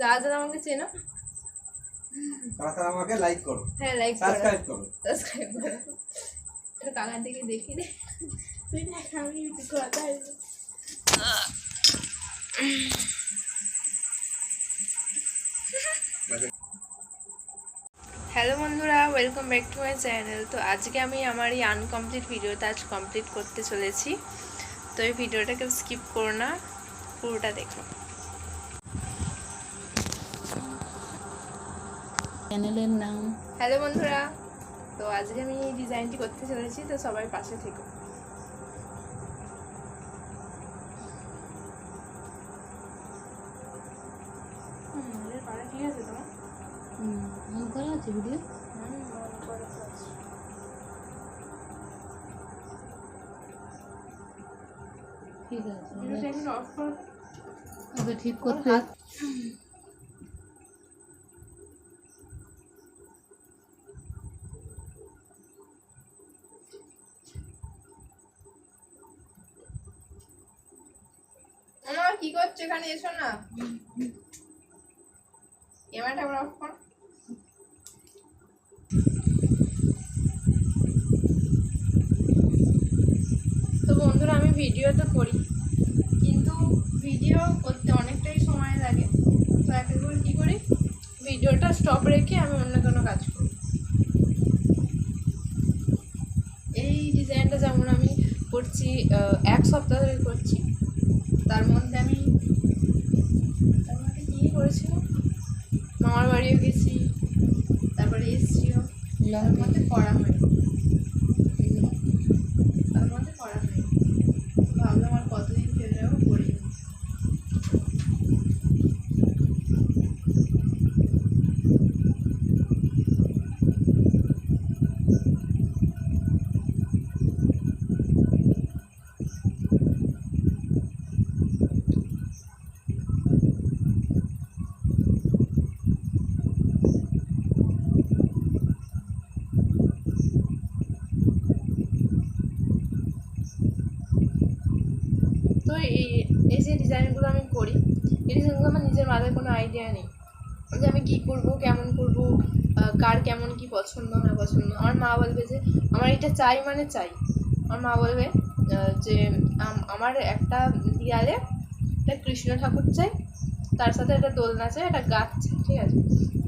যারা যারা আমাকে চেনো। তারা তারা আমাকে লাইক করো। হ্যাঁ লাইক করো। সাবস্ক্রাইব করো। সাবস্ক্রাইব করো। দেখি রে তুই দেখ আমি কথা হ্যালো বন্ধুরা welcome back to my channel তো আজকে আমি আমার এই আনকমপ্লিট ভিডিওটা আজ কমপ্লিট করতে চলেছি। তো এই ভিডিওটাকে স্কিপ করো না পুরোটা দেখো। চ্যানেলের নাম। হ্যালো বন্ধুরা তো আজকে আমি এই ডিজাইনটি করতে চলেছি তো সবাই পাশে থেকো। ঠিক আছে তোমার? অন করা আছে ভিডিও ঠিক আছে ঠিক করতে আমার কি করছ এখানে? এসো না। ক্যামেরাটা আমার অফ কর তো বন্ধুরা আমি ভিডিও তো করি। কিন্তু ভিডিও করতে অনেকটাই সময় লাগে। তো এক একবার কী করি? ভিডিওটা স্টপ রেখে আমি অন্য কোনো কাজ করি। এই ডিজাইনটা যেমন আমি করছি এক সপ্তাহ ধরে করছি। তার মধ্যে আমি তার মধ্যে কী করেছিলাম মামার বাড়িও গেছি তারপরে এসছিও তার মধ্যে করা হয় তার মধ্যে করা হয় ভাবলাম আর কতদিন ফেলে যাব করি না। তো এই এই যে ডিজাইনগুলো আমি করি, এই ডিজাইনগুলো আমার নিজের মাথায় কোনো আইডিয়া নেই। যে আমি কী করব, কেমন করব কার কেমন কি পছন্দ, না পছন্দ। আমার মা বলবে যে, আমার এটা চাই মানে চাই। আমার মা বলবে যে আমার একটা দেয়ালে একটা কৃষ্ণ ঠাকুর চাই, তার সাথে একটা দোলনা চাই, একটা গাছ চাই, ঠিক আছে?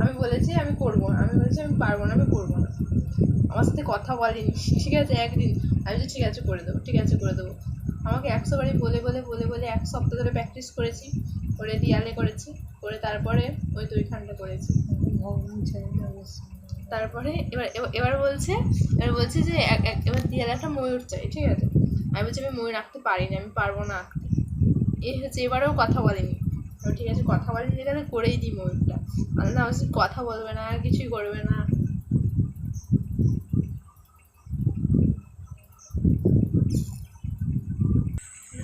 আমি বলেছি, আমি করব না। আমি বলেছি, আমি পারব না, আমি করব না। আমার সাথে কথা বলেনি। ঠিক আছে, একদিন। আমি বলছি, ঠিক আছে, করে দেবো, ঠিক আছে, করে দেবো। আমাকে একশো বারই বলে বলে বলে বলে এক সপ্তাহ ধরে প্র্যাকটিস করেছি, করে দেয়ালে করেছি, করে তারপরে ওই তো ওইখানটা করেছি। তারপরে এবার, এবার- বলছে, এবার বলছে যে এবার দেয়ালে একটা ময়ূর চাই, ঠিক আছে? আমি বলছি, আমি ময়ূর আঁকতে পারি না আমি পারব না আঁকতে। এই হচ্ছে, এবারেও কথা বলেনি। ঠিক আছে, কথা বলেনি তাহলে করেই দিই ময়ূরটা। আমি না কথা বলবে না, আর কিছুই করবে না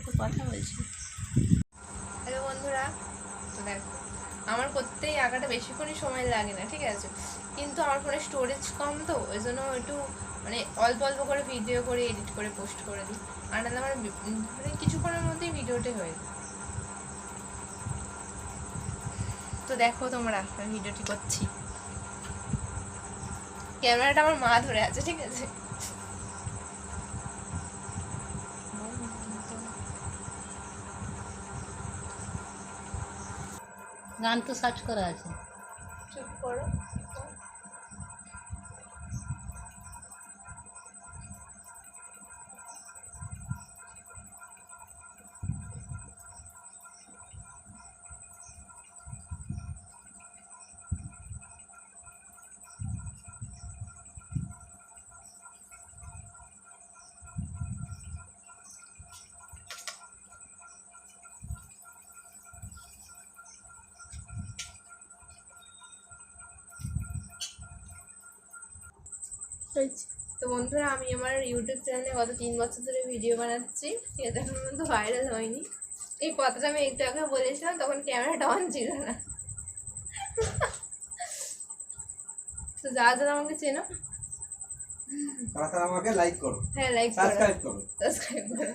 তো কথা বলছি। হ্যালো বন্ধুরা, দেখো, আমার করতেই আঁকাটা বেশিক্ষণই সময় লাগে না, ঠিক আছে? কিন্তু আমার ফোনে স্টোরেজ কম তো, ওই জন্য একটু মানে অল্প অল্প করে ভিডিও করে এডিট করে পোস্ট করে দিই। আর নাহলে আমার মানে কিছুক্ষণের মধ্যেই ভিডিওটি হয়ে যায়। তো দেখো তোমরা ভিডিওটি করছি। ক্যামেরাটা আমার মা ধরে আছে, ঠিক আছে? গান তো সার্চ করা আছে। চুপ করো। তো বন্ধুরা আমি আমার ইউটিউব চ্যানেলে গত তিন বছর ধরে ভিডিও বানাচ্ছি। ঠিক আছে এখন পর্যন্ত ভাইরাল হয়নি। এই কথাটা আমি একটু আগে বলেছিলাম তখন ক্যামেরাটা অন ছিল না। তো যারা যারা আমাকে চেনো তারা তারা আমাকে লাইক করো। হ্যাঁ লাইক করো। সাবস্ক্রাইব করো। সাবস্ক্রাইব করো।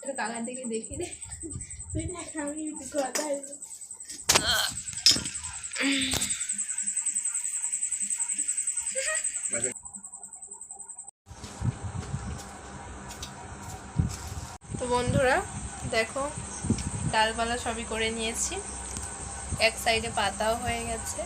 একটু কাকার দিকে দেখি রে তুই দেখ আমি কথা বন্ধুরা দেখো ডালপালা সবই করে নিয়েছি। এক সাইডে পাতাও হয়ে গেছে।